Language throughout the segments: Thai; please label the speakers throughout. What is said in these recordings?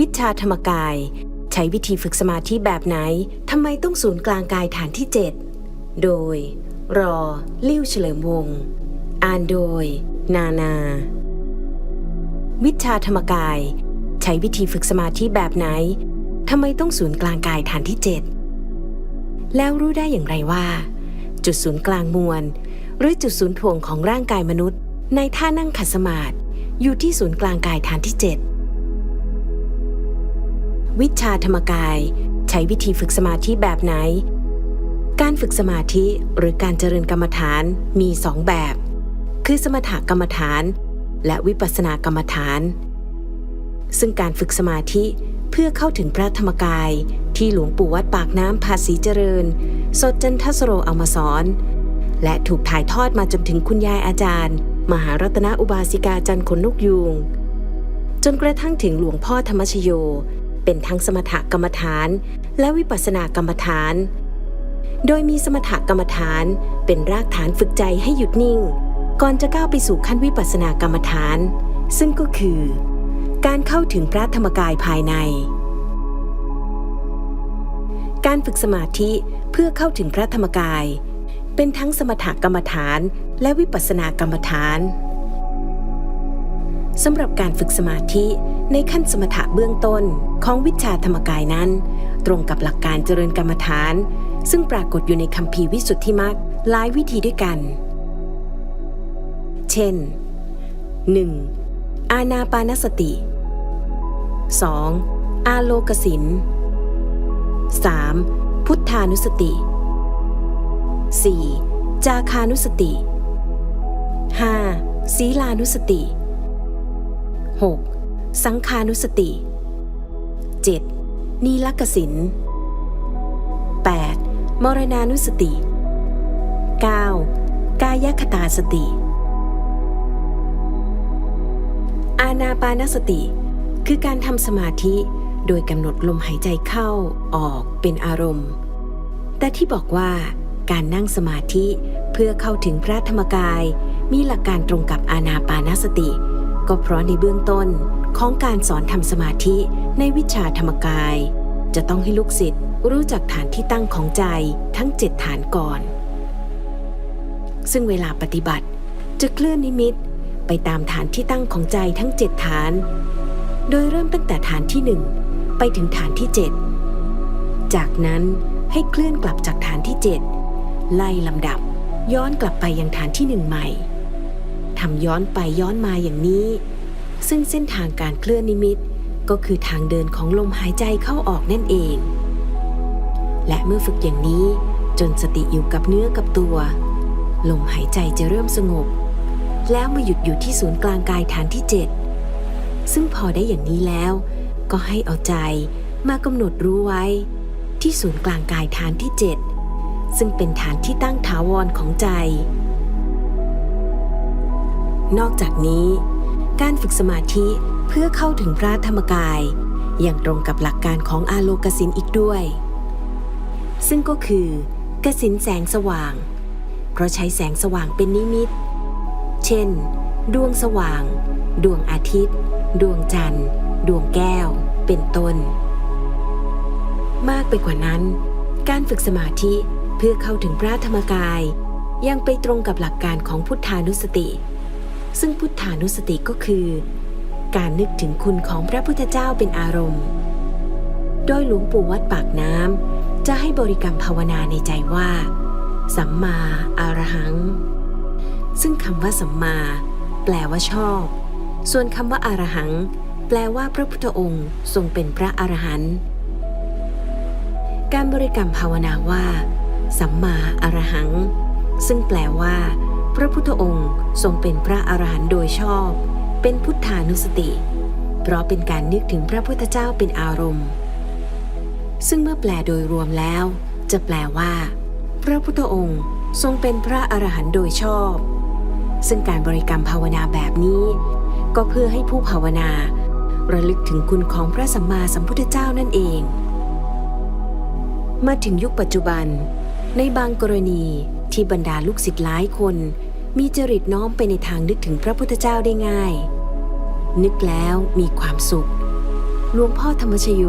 Speaker 1: วิชาธรรมกาย ใช้วิธีฝึกสมาธิแบบไหนทำไมต้องศูนย์กลางกายฐานที่ 7 โดย รอ ลิ้วเฉลิมวงศ์อ่านโดย นานา วิชาธรรมกาย ใช้วิธีฝึกสมาธิแบบไหนทำไมต้องศูนย์กลางกายฐานที่ 7 แล้วรู้ได้อย่างไรว่า จุดศูนย์กลางมวล หรือจุดศูนย์ถ่วงของร่างกายมนุษย์ ในท่านั่งขัดสมาธิอยู่ที่ศูนย์กลางกายฐานที่ 7 วิชาธรรมกาย ใช้วิธีฝึกสมาธิแบบไหน การฝึกสมาธิหรือการเจริญกรรมฐานมีสองแบบ คือสมถกรรมฐาน และวิปัสสนากรรมฐาน ซึ่งการฝึกสมาธิเพื่อเข้าถึงพระธรรมกายที่หลวงปู่วัดปากน้ำภาษีเจริญ สดจันทสโรเอามาสอน และถูกถ่ายทอดมาจนถึงคุณยายอาจารย์ มหารัตนอุบาสิกาจันทร์ขนนกยูงจนกระทั่งถึงหลวงพ่อธรรมชโย เป็นทั้งสมถกรรมฐาน และวิปัสสนากรรมฐาน โดยมีสมถกรรมฐานเป็นรากฐานฝึกใจให้หยุดนิ่ง ก่อนจะก้าวไปสู่ขั้นวิปัสสนากรรมฐาน ซึ่งก็คือ การเข้าถึงพระธรรมกายภายใน การฝึกสมาธิเพื่อเข้าถึงพระธรรมกาย เป็นทั้งสมถกรรมฐานและวิปัสสนากรรมฐาน สำหรับการฝึกสมาธิในขั้นสมถะเบื้องต้นของวิชาธรรมกายนั้น ตรงกับหลักการเจริญกรรมฐาน ซึ่งปรากฏอยู่ในคัมภีวิสุทธิมรรคหลายวิธีด้วยกัน เช่น 1. อาณาปานสติ 2. อาโลกสิน 3. พุทธานุสติ 4. จาคานุสติ 5. ศีลานุสติ 6. สังคานุสติ 7. นีลกสิน 8. มรณานุสติ 9. กายคตาสติ อาณาปานสติ คือการทำสมาธิโดยกำหนดลมหายใจเข้าออกเป็นอารมณ์ แต่ที่บอกว่าการนั่งสมาธิเพื่อเข้าถึงพระธรรมกาย มีหลักการตรงกับอาณาปานสติ ก็เพราะในเบื้องต้นของการสอนทำสมาธิในวิชาธรรมกาย จะต้องให้ลูกศิษย์รู้จักฐานที่ตั้งของใจทั้งเจ็ดฐานก่อน ซึ่งเวลาปฏิบัติจะเคลื่อนนิมิตไปตามฐานที่ตั้งของใจทั้งเจ็ดฐาน โดยเริ่มตั้งแต่ฐานที่หนึ่งไปถึงฐานที่เจ็ดจากนั้นให้เคลื่อนกลับจากฐานที่เจ็ดไล่ลำดับย้อนกลับไปยังฐานที่หนึ่งใหม่ ทำย้อนไปย้อนมาอย่างนี้ ซึ่งเส้นทางการเคลื่อนนิมิต ก็คือทางเดินของลมหายใจเข้าออกนั่นเอง และเมื่อฝึกอย่างนี้จนสติอยู่กับเนื้อกับตัว ลมหายใจจะเริ่มสงบ แล้วมาหยุดอยู่ที่ศูนย์กลางกายฐานที่ 7 ซึ่งพอได้อย่างนี้แล้ว ก็ให้เอาใจมากำหนดรู้ไว้ ที่ศูนย์กลางกายฐานที่ 7 ซึ่งเป็นฐานที่ตั้งถาวรของใจ นอกจากนี้ การฝึกสมาธิเพื่อเข้าถึงพระธรรมกาย อย่างตรงกับหลักการของอาโลกสินอีกด้วย ซึ่งก็คือกสินแสงสว่าง เพราะใช้แสงสว่างเป็นนิมิต เช่น ดวงสว่าง ดวงอาทิตย์ ดวงจันทร์ ดวงแก้ว เป็นต้น มากไปกว่านั้น การฝึกสมาธิเพื่อเข้าถึงพระธรรมกาย ยังไปตรงกับหลักการของพุทธานุสติ ซึ่งพุทธานุสติก็คือ การนึกถึงคุณของพระพุทธเจ้าเป็นอารมณ์ โดยหลวงปู่วัดปากน้ำจะให้บริกรรมภาวนาในใจว่า สัมมาอารหัง ซึ่งคำว่าสัมมา แปลว่าชอบ ส่วนคำว่าอารหัง แปลว่าพระพุทธองค์ทรงเป็นพระอรหันต์การบริกรรมภาวนาว่า สัมมาอรหัง ซึ่งแปลว่า พระพุทธองค์ทรงเป็นพระอรหันต์โดยชอบ เป็นพุทธานุสติ เพราะเป็นการนึกถึงพระพุทธเจ้าเป็นอารมณ์ ซึ่งเมื่อแปลโดยรวมแล้ว จะแปลว่า พระพุทธองค์ทรงเป็นพระอรหันต์โดยชอบ ซึ่งการบริกรรมภาวนาแบบนี้ ก็เพื่อให้ผู้ภาวนา ระลึกถึงคุณของพระสัมมาสัมพุทธเจ้านั่นเอง มาถึงยุคปัจจุบัน ในบางกรณีที่บรรดาลูกศิษย์หลายคน มีจริตน้อมไปในทางนึกถึงพระพุทธเจ้าได้ง่าย นึกแล้วมีความสุขหลวงพ่อธรรมชโย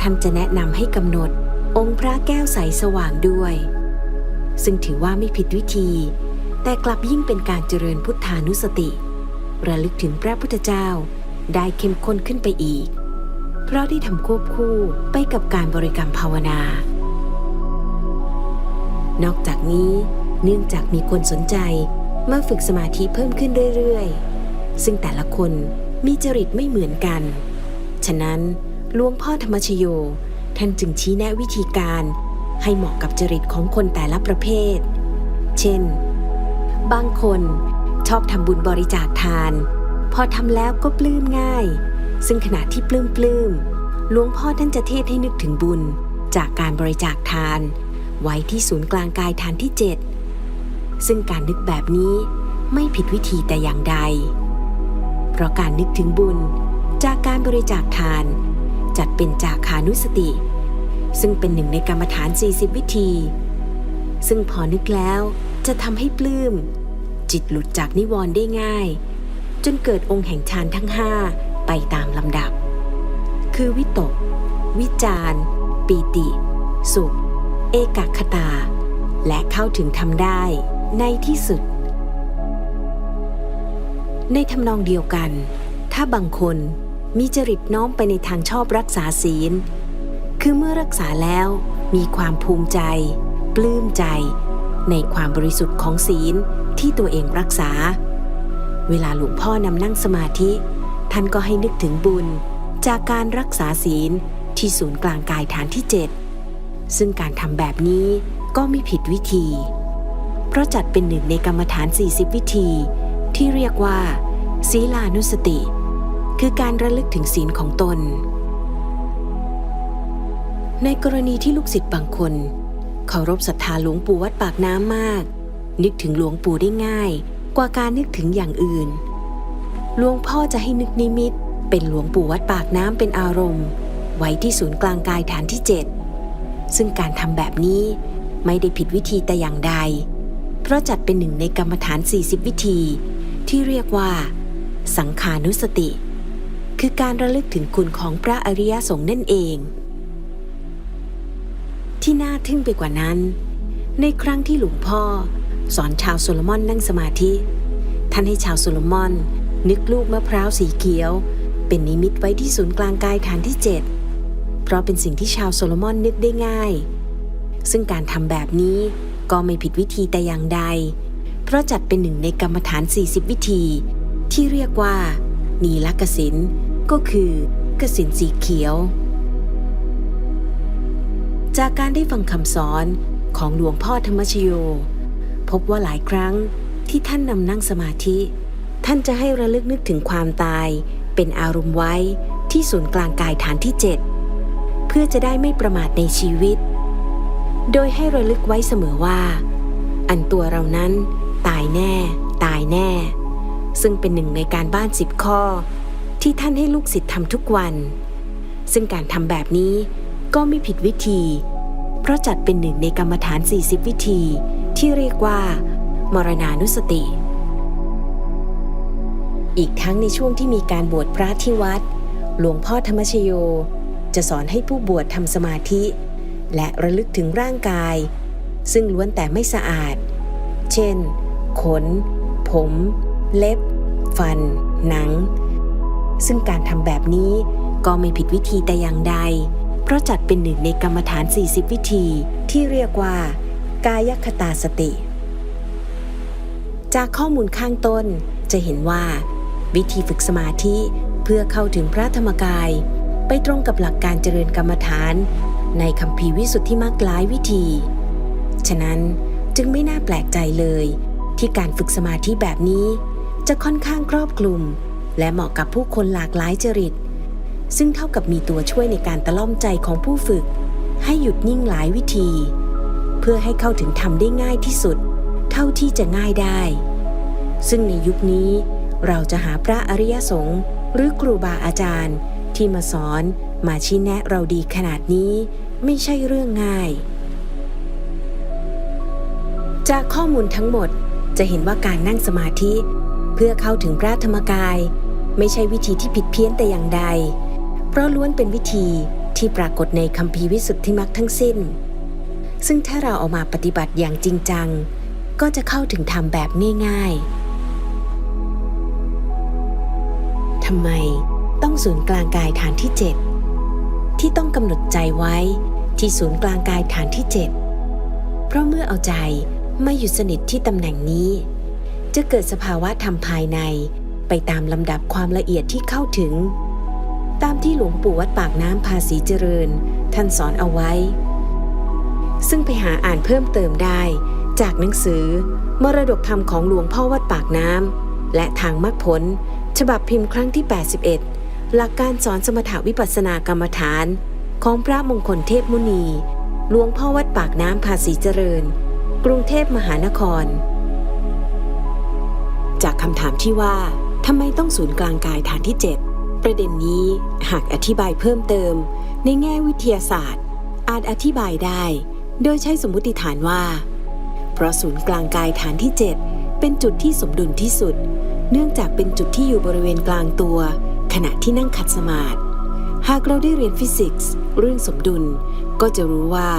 Speaker 1: ท่านจะแนะนำให้กำหนด องค์พระแก้วใสสว่างด้วย ซึ่งถือว่าไม่ผิดวิธี แต่กลับยิ่งเป็นการเจริญพุทธานุสติ ระลึกถึงพระพุทธเจ้าได้เข้มข้นขึ้นไปอีก เพราะได้ทำควบคู่ไปกับการบริกรรมภาวนานอกจากนี้ เนื่องจากมีคนสนใจมาฝึกสมาธิเพิ่มขึ้นเรื่อยๆ ซึ่งแต่ละคนมีจริตไม่เหมือนกัน ฉะนั้นหลวงพ่อธรรมชโย ท่านจึงชี้แนะวิธีการให้เหมาะกับจริตของคนแต่ละประเภท เช่น บางคนชอบทำบุญบริจาคทาน พอทำแล้วก็ปลื้มง่าย ซึ่งขณะที่ปลื้มปลื้มหลวงพ่อท่านจะเทศให้นึกถึงบุญจากการบริจาคทาน ไว้ที่ศูนย์กลางกายฐานที่ 7 ซึ่งการนึกแบบนี้ไม่ผิดวิธีแต่อย่างใด เพราะการนึกถึงบุญจากการบริจาคทาน จัดเป็นจากขานุสติ ซึ่งเป็นหนึ่งในกรรมฐาน 40 วิธี ซึ่งพอนึกแล้วจะทำให้ปลื้ม จิตหลุดจากนิวรณ์ได้ง่าย จนเกิดองค์แห่งฌานทั้งห้าไปตามลำดับ คือวิตก วิจารปีติ สุข เอกคตา และเข้าถึงทำได้ ในที่สุด ในทำนองเดียวกัน ถ้าบางคนมีจริตน้อมไปในทางชอบรักษาศีล คือเมื่อรักษาแล้วมีความภูมิใจ ปลื้มใจ ในความบริสุทธิ์ของศีลที่ตัวเองรักษา เวลาหลวงพ่อนำนั่งสมาธิ ท่านก็ให้นึกถึงบุญจากการรักษาศีลที่ศูนย์กลางกายฐานที่ 7 ซึ่งการทำแบบนี้ก็ไม่ผิดวิธี ราะจัดเป็นหนึ่งในกรรมฐาน 40 วิธี ที่เรียกว่า ศีลานุสติ คือการระลึกถึงศีลของตน ในกรณีที่ลูกศิษย์บางคนเคารพศรัทธาหลวงปู่วัดปากน้ำมาก นึกถึงหลวงปู่ได้ง่าย กว่าการนึกถึงอย่างอื่น หลวงพ่อจะให้นึกนิมิต เป็นหลวงปู่วัดปากน้ำเป็นอารมณ์ ไว้ที่ศูนย์กลางกายฐานที่ 7 ซึ่งการทำแบบนี้ไม่ได้ผิดวิธีแต่อย่างใด เพราะจัดเป็นหนึ่งในกรรมฐาน 40 วิธี ที่เรียกว่า สังขานุสติ คือการระลึกถึงคุณของพระอริยสงฆ์นั่นเอง ที่น่าทึ่งไปกว่านั้น ในครั้งที่หลวงพ่อ สอนชาวโซโลมอนนั่งสมาธิ ท่านให้ชาวโซโลมอน นึกลูกมะพร้าวสีเขียว เป็นนิมิตไว้ที่ศูนย์กลางกายฐานที่ 7 เพราะเป็นสิ่งที่ชาวโซโลมอนนึกได้ง่าย ซึ่งการทำแบบนี้ ก็ไม่ผิดวิธีแต่อย่างใด เพราะจัดเป็นหนึ่งในกรรมฐาน 40 วิธี ที่เรียกว่า นีลกสินก็คือกสินสีเขียว จากการได้ฟังคำสอนของหลวงพ่อธรรมชโย พบว่าหลายครั้งที่ท่านนำนั่งสมาธิ ท่านจะให้ระลึกนึกถึงความตาย เป็นอารมณ์ไว้ที่ศูนย์กลางกายฐานที่ 7 เพื่อจะได้ไม่ประมาทในชีวิต โดยให้ระลึกไว้เสมอว่า อันตัวเรานั้น ตายแน่ ตายแน่ ซึ่งเป็นหนึ่งในการบ้านสิบข้อ ที่ท่านให้ลูกศิษย์ทำทุกวัน ซึ่งการทำแบบนี้ก็ไม่ผิดวิธี เพราะจัดเป็นหนึ่งในกรรมฐาน 40 วิธี ที่เรียกว่า มรณานุสติ อีกทั้งในช่วงที่มีการบวชพระที่วัด หลวงพ่อธรรมชโย จะสอนให้ผู้บวชทำสมาธิ และระลึกถึงร่างกาย ซึ่งล้วนแต่ไม่สะอาด เช่น ขน ผม เล็บ ฟัน หนัง ซึ่งการทำแบบนี้ก็ไม่ผิดวิธีแต่อย่างใด เพราะจัดเป็นหนึ่งในกรรมฐาน 40 วิธีที่เรียกว่า กายคตาสติ จากข้อมูลข้างต้นจะเห็นว่า วิธีฝึกสมาธิเพื่อเข้าถึงพระธรรมกาย ไปตรงกับหลักการเจริญกรรมฐาน ในคำพีวิสุทธิมรรคหลายวิธี ฉะนั้นจึงไม่น่าแปลกใจเลย ที่การฝึกสมาธิแบบนี้ จะค่อนข้างครอบคลุม และเหมาะกับผู้คนหลากหลายจริต ซึ่งเท่ากับมีตัวช่วยในการตะล่อมใจของผู้ฝึก ให้หยุดนิ่งหลายวิธี เพื่อให้เข้าถึงธรรมได้ง่ายที่สุด เท่าที่จะง่ายได้ ซึ่งในยุคนี้เราจะหาพระอริยสงฆ์หรือครูบาอาจารย์ ที่มาสอนมาชี้แนะเราดีขนาดนี้ ไม่ใช่เรื่องง่าย จากข้อมูลทั้งหมดจะเห็นว่าการนั่งสมาธิ เพื่อเข้าถึงพระธรรมกาย ไม่ใช่วิธีที่ผิดเพี้ยนแต่อย่างใด เพราะล้วนเป็นวิธีที่ปรากฏในคัมภีร์วิสุทธิมรรคทั้งสิ้น ซึ่งถ้าเราเอามาปฏิบัติอย่างจริงจัง ก็จะเข้าถึงธรรมแบบง่ายๆทำไมต้องศูนย์กลางกายฐานที่7 ที่ต้องกำหนดใจไว้ที่ศูนย์กลางกายฐานที่ 7 เพราะเมื่อเอาใจมาอยู่สนิทที่ตำแหน่งนี้ จะเกิดสภาวะธรรมภายในไปตามลำดับความละเอียดที่เข้าถึง ตามที่หลวงปู่วัดปากน้ำภาษีเจริญ ท่านสอนเอาไว้ ซึ่งไปหาอ่านเพิ่มเติมได้ จากหนังสือ มรดกธรรมของหลวงพ่อวัดปากน้ำและทางมรรคผล ฉบับพิมพ์ครั้งที่ 81 หลักการสอนสมถาวิปัสสนากรรมฐาน ของพระมงคลเทพมุนี หลวงพ่อวัดปากน้ำภาษีเจริญ กรุงเทพมหานคร จากคำถามที่ว่าทำไมต้องศูนย์กลางกายฐานที่ 7 ประเด็นนี้หากอธิบายเพิ่มเติม ในแง่วิทยาศาสตร์ อาจอธิบายได้ โดยใช้สมมติฐานว่า เพราะศูนย์กลางกายฐานที่ 7 เป็นจุดที่สมดุลที่สุด เนื่องจากเป็นจุดที่อยู่บริเวณกลางตัว ขณะที่นั่งขัดสมาธิหากเราได้เรียนฟิสิกส์เรื่องสมดุล ก็จะรู้ว่า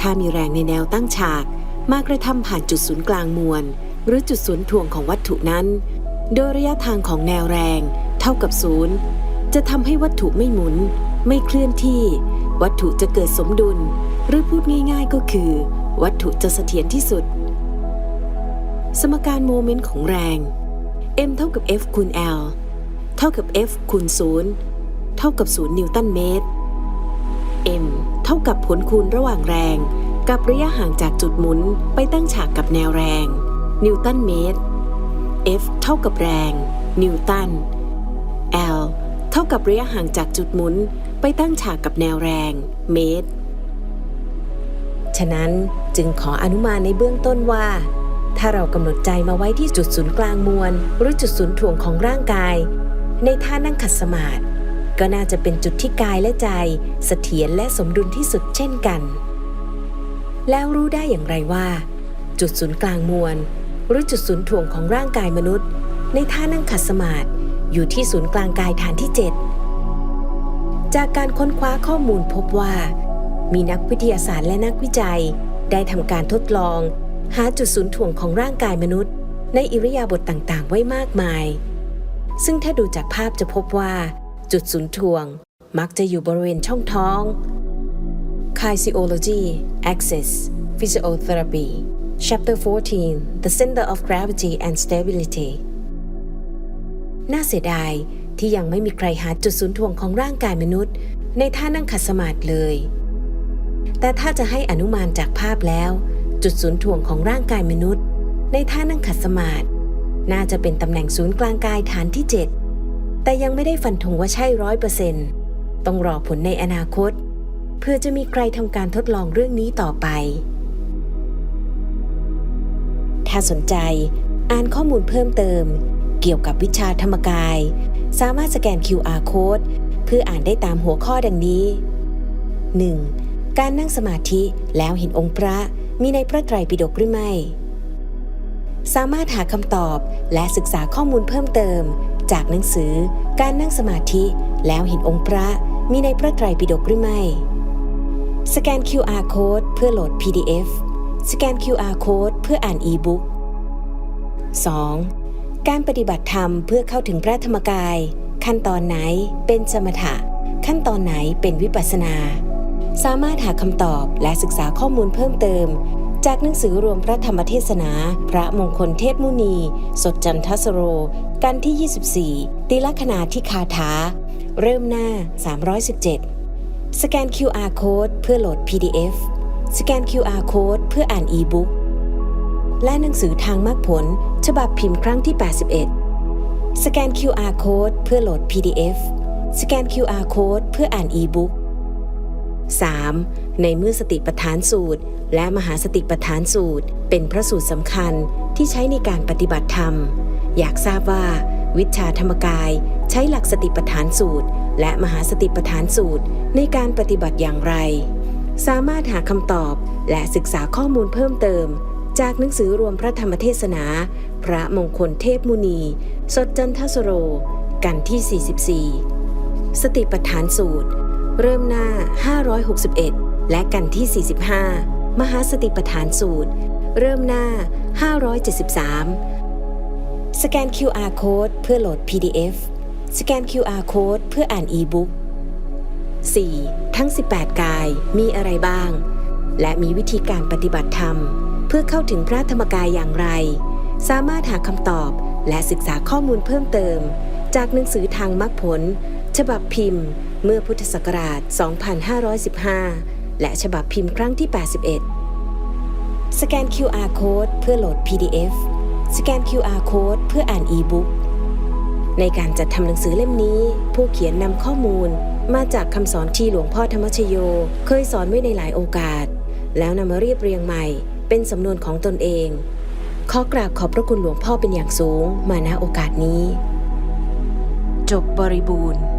Speaker 1: ถ้ามีแรงในแนวตั้งฉาก มากระทำผ่านจุดศูนย์กลางมวล หรือจุดศูนย์ถ่วงของวัตถุนั้น โดยระยะทางของแนวแรง เท่ากับศูนย์จะทำให้วัตถุไม่หมุน ไม่เคลื่อนที่ วัตถุจะเกิดสมดุล หรือพูดง่ายๆก็คือ วัตถุจะเสถียรที่สุด สมการโมเมนต์ของแรง m เท่ากับ f คูณ l เท่ากับ f คูณ0เท่ากับ 0 นิวตันเมตร m เท่ากับผลคูณระหว่างแรง กับระยะห่างจากจุดหมุนไปตั้งฉากกับแนวแรง นิวตันเมตร F เท่ากับแรง นิวตัน L เท่ากับระยะห่างจากจุดหมุนไปตั้งฉากกับแนวแรง เมตร ฉะนั้นจึงขออนุมานในเบื้องต้นว่า ถ้าเรากำหนดใจมาไว้ที่จุดศูนย์กลางมวล หรือจุดศูนย์ถ่วงของร่างกาย ในท่านั่งขัดสมาธิก็น่าจะเป็นจุดที่กายและใจเสถียรและสมดุลที่สุดเช่นกัน แล้วรู้ได้อย่างไรว่า จุดศูนย์กลางมวล หรือจุดศูนย์ถ่วงของร่างกายมนุษย์ ในท่านั่งขัดสมาธิอยู่ที่ศูนย์กลางกายฐานที่ 7 จากการค้นคว้าข้อมูลพบว่า มีนักวิทยาศาสตร์และนักวิจัย ได้ทำการทดลอง หาจุดศูนย์ถ่วงของร่างกายมนุษย์ ในอิริยาบถต่างๆ ไว้มากมาย ซึ่งถ้าดูจากภาพจะพบว่า จุดศูนย์ถ่วง มักจะอยู่บริเวณช่องท้อง Kinesiology Access Physiotherapy Chapter 14 The Center of Gravity and Stability น่าเสียดายที่ยังไม่มีใครหาจุดศูนย์ถ่วงของร่างกายมนุษย์ ในท่านั่งขัดสมาธิเลย แต่ถ้าจะให้อนุมานจากภาพแล้ว จุดศูนย์ถ่วงของร่างกายมนุษย์ ในท่านั่งขัดสมาธิ น่าจะเป็นตำแหน่งศูนย์กลางกายฐานที่ 7 แต่ยังไม่ได้ฟันธงว่าใช่ร้อยเปอร์เซ็นต์ต้องรอผลในอนาคต เพื่อจะมีใครทำการทดลองเรื่องนี้ต่อไป ถ้าสนใจอ่านข้อมูลเพิ่มเติม เกี่ยวกับวิชาธรรมกาย สามารถสแกน QR code เพื่ออ่านได้ตามหัวข้อดังนี้ 1. การนั่งสมาธิแล้วเห็นองค์พระมีในพระไตรปิฎกหรือไม่ สามารถหาคำตอบและศึกษาข้อมูลเพิ่มเติม จากหนังสือ การนั่งสมาธิ แล้วเห็นองค์พระมีในพระไตรปิฎกหรือไม่ สแกน QR code เพื่อโหลด PDF สแกน QR code เพื่ออ่านอีบุ๊ก 2. การปฏิบัติธรรมเพื่อเข้าถึงพระธรรมกาย ขั้นตอนไหนเป็นสมถะ ขั้นตอนไหนเป็นวิปัสสนา สามารถหาคำตอบและศึกษาข้อมูลเพิ่มเติม จากหนังสือรวมพระธรรมเทศนา พระมงคลเทพมุนี สดจันทสโร กันที่ 24 ติลคนาที่คาถา เริ่มหน้า 317 สแกน QR code เพื่อโหลด PDF สแกน QR code เพื่ออ่านอีบุ๊กและหนังสือทางมรรคผล ฉบับพิมพ์ครั้งที่ 81 สแกน QR code เพื่อโหลด PDF สแกน QR code เพื่ออ่านอีบุ๊ก 3. ในเมื่อสติปัฏฐานสูตร และมหาสติปัฏฐานสูตร เป็นพระสูตรสำคัญที่ใช้ในการปฏิบัติธรรม อยากทราบว่า วิชาธรรมกาย ใช้หลักสติปัฏฐานสูตร และมหาสติปัฏฐานสูตร ในการปฏิบัติอย่างไร สามารถหาคำตอบและศึกษาข้อมูลเพิ่มเติม จากหนังสือรวมพระธรรมเทศนา พระมงคลเทพมุนี สดจันทสโร กันที่ 44 สติปัฏฐานสูตร เริ่มหน้า 561 และกันที่ 45 มหาสติปฐานสูตร เริ่มหน้า 573 สแกน QR Code เพื่อโหลด PDF สแกน QR Code เพื่ออ่านอีบุ๊ก 4. ทั้ง 18 กายมีอะไรบ้าง และมีวิธีการปฏิบัติธรรม เพื่อเข้าถึงพระธรรมกายอย่างไร สามารถหาคำตอบและศึกษาข้อมูลเพิ่มเติม จากหนังสือทางมรรคผล ฉบับพิมพ์ เมื่อพุทธศักราช 2515 และฉบับพิมพ์ครั้งที่ 81 สแกน QR Code เพื่อโหลด PDF สแกน QR Code เพื่ออ่านอีบุ๊กในการจัดทำหนังสือเล่มนี้ ผู้เขียนนำข้อมูล มาจากคำสอนที่หลวงพ่อธรรมชโย เคยสอนไว้ในหลายโอกาส แล้วนำมาเรียบเรียงใหม่ เป็นสำนวนของตนเอง ขอกราบขอบพระคุณหลวงพ่อเป็นอย่างสูง มาณโอกาสนี้ จบบริบูรณ์